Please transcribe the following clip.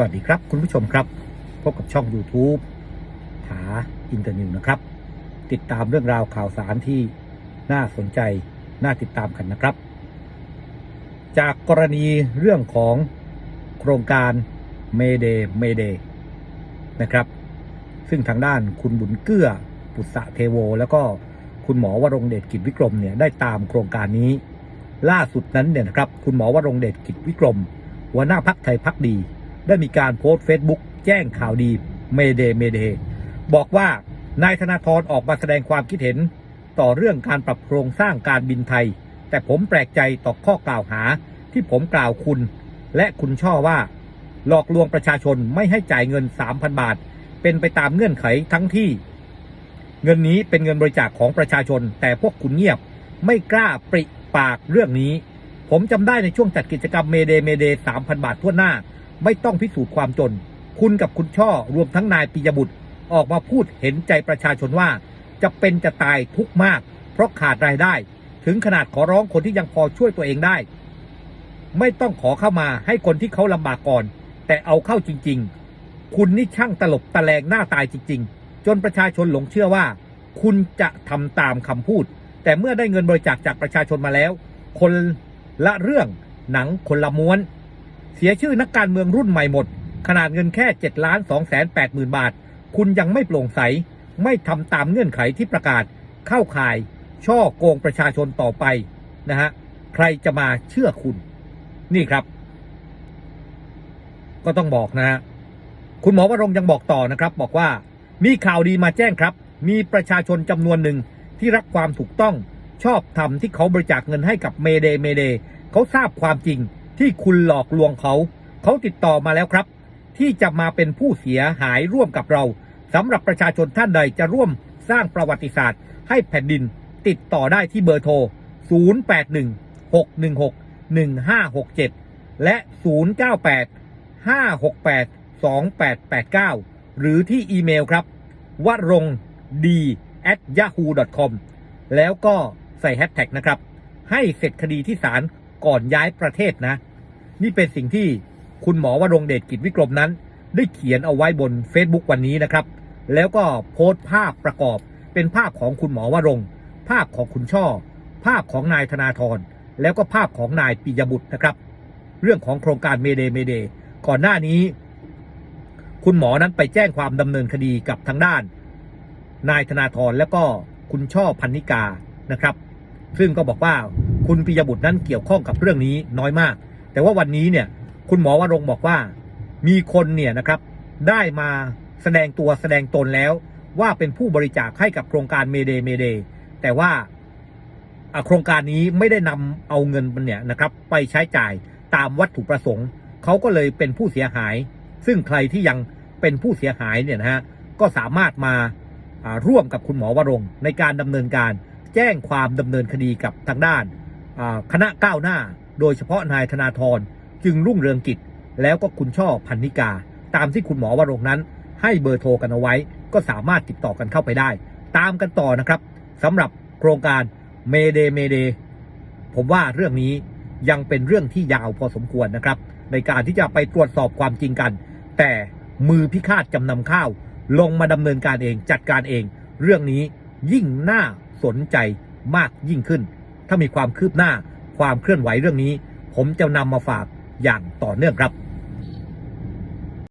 สวัสดีครับคุณผู้ชมครับ พบกับช่อง YouTube ถาอินเตอร์นิวนะครับ ติดตามเรื่องราวข่าวสารที่น่าสนใจ น่าติดตามกันนะครับ จากกรณีเรื่องของโครงการเมเดเมเดนะครับ ซึ่งทางด้านคุณบุญเกื้อปุษะเทโว แล้วก็คุณหมอวรงเดชกิจวิกรมเนี่ยได้ตามโครงการนี้ ล่าสุดนั้นเนี่ยนะครับ คุณหมอวรงเดชกิจวิกรมหัวหน้าพักไทยพักดี ได้มีการโพสต์เฟซบุ๊กแจ้งข่าวดีเมเดเมเดบอกว่านายธนาธรออกมาแสดงความคิดเห็น ต่อเรื่องการปรับโครงสร้างการบินไทย แต่ผมแปลกใจต่อข้อกล่าวหาที่ผมกล่าวคุณ และคุณช่อว่า หลอกลวงประชาชนไม่ให้จ่ายเงิน 3,000 บาท เป็นไปตามเงื่อนไขทั้งที่ เงินนี้เป็นเงินบริจาคของประชาชน แต่พวกคุณเงียบไม่กล้าปริปากเรื่องนี้ ผมจำได้ในช่วงจัดกิจกรรมเมเดเมเดสามพันบาททั่วหน้า ไม่ต้องพิสูจน์ความจน คุณกับคุณช่อรวมทั้งนายปิยบุตร ออกมาพูดเห็นใจประชาชนว่า จะเป็นจะตายทุกมาก เพราะขาดรายได้ ถึงขนาดขอร้องคนที่ยังพอช่วยตัวเองได้ ไม่ต้องขอเข้ามาให้คนที่เขาลำบากก่อน แต่เอาเข้าจริง ๆ คุณนี่ช่างตลบตะแลงหน้าตายจริง ๆ จนประชาชนหลงเชื่อว่า คุณจะทำตามคำพูด แต่เมื่อได้เงินบริจาคจากประชาชนมาแล้ว คนละเรื่องหนังคนละม้วน เสียชื่อนักการเมืองรุ่นใหม่หมด ขนาดเงินแค่7ล้าน2แสน8หมื่นบาท คุณยังไม่โปร่งใส ไม่ทำตามเงื่อนไขที่ประกาศ เข้าข่าย ช่อโกงประชาชนต่อไปนะฮะ ใครจะมาเชื่อคุณ นี่ครับ ก็ต้องบอกนะฮะ คุณหมอวรงค์ยังบอกต่อนะครับ บอกว่ามีข่าวดีมาแจ้งครับ มีประชาชนจำนวนหนึ่งที่รักความถูกต้องชอบทำที่เขาบริจาคเงินให้กับเมเดเมเดเขาทราบความจริง ที่คุณหลอกลวงเขา เขาติดต่อมาแล้วครับ ที่จะมาเป็นผู้เสียหายร่วมกับเราสำหรับประชาชนท่านใดจะร่วมสร้างประวัติศาสตร์ ให้แผ่นดินติดต่อได้ที่เบอร์โทร 0816161567 และ 0985682889 หรือที่อีเมลครับวรงดี at yahoo com แล้วก็ใส่แฮชแท็กนะครับ ให้เสร็จคดีที่ศาลก่อนย้ายประเทศนะ นี่เป็นสิ่งที่คุณหมอวรงเดชกิจวิกรมนั้น ได้เขียนเอาไว้บน Facebook วันนี้นะครับ แล้วก็โพสต์ภาพประกอบเป็นภาพของคุณหมอวรง ภาพของคุณช่อ ภาพของนายธนาธรแล้วก็ภาพของนายปิยบุตรนะครับ เรื่องของโครงการเมเดเมเดก่อนหน้านี้ คุณหมอนั้นไปแจ้งความดำเนินคดีกับทางด้าน นายธนาธรแล้วก็คุณช่อพันนิกานะครับ ซึ่งก็บอกว่าคุณปิยบุตรนั้นเกี่ยวข้องกับเรื่องนี้น้อยมาก แต่ว่าวันนี้เนี่ยคุณหมอวรงบอกว่ามีคนเนี่ยนะครับได้มาแสดงตัวแสดงตนแล้ว ว่าเป็นผู้บริจาคให้กับโครงการเมเดเมเดแต่ว่าโครงการนี้ไม่ได้นำเอาเงินมันเนี่ยนะครับไปใช้จ่ายตามวัตถุประสงค์ เขาก็เลยเป็นผู้เสียหาย ซึ่งใครที่ยังเป็นผู้เสียหายเนี่ยนะฮะก็สามารถมาร่วมกับคุณหมอวรงในการดำเนินการ แจ้งความดำเนินคดีกับทางด้านคณะก้าวหน้า โดยเฉพาะนายธนาธรจึงรุ่งเรืองกิจ แล้วก็คุณช่อพันนิกา ตามที่คุณหมอวรงค์นั้น ให้เบอร์โทรกันเอาไว้ ก็สามารถติดต่อกันเข้าไปได้ ตามกันต่อนะครับสำหรับโครงการเมเดเมเดผมว่าเรื่องนี้ยังเป็นเรื่องที่ยาวพอสมควรนะครับ ในการที่จะไปตรวจสอบความจริงกัน แต่มือพิฆาตจำนำข้าว ลงมาดำเนินการเองจัดการเอง เรื่องนี้ยิ่งน่าสนใจมากยิ่งขึ้น ถ้ามีความคืบหน้า ความเคลื่อนไหวเรื่องนี้ ผมจะนำมาฝากอย่างต่อเนื่องครับ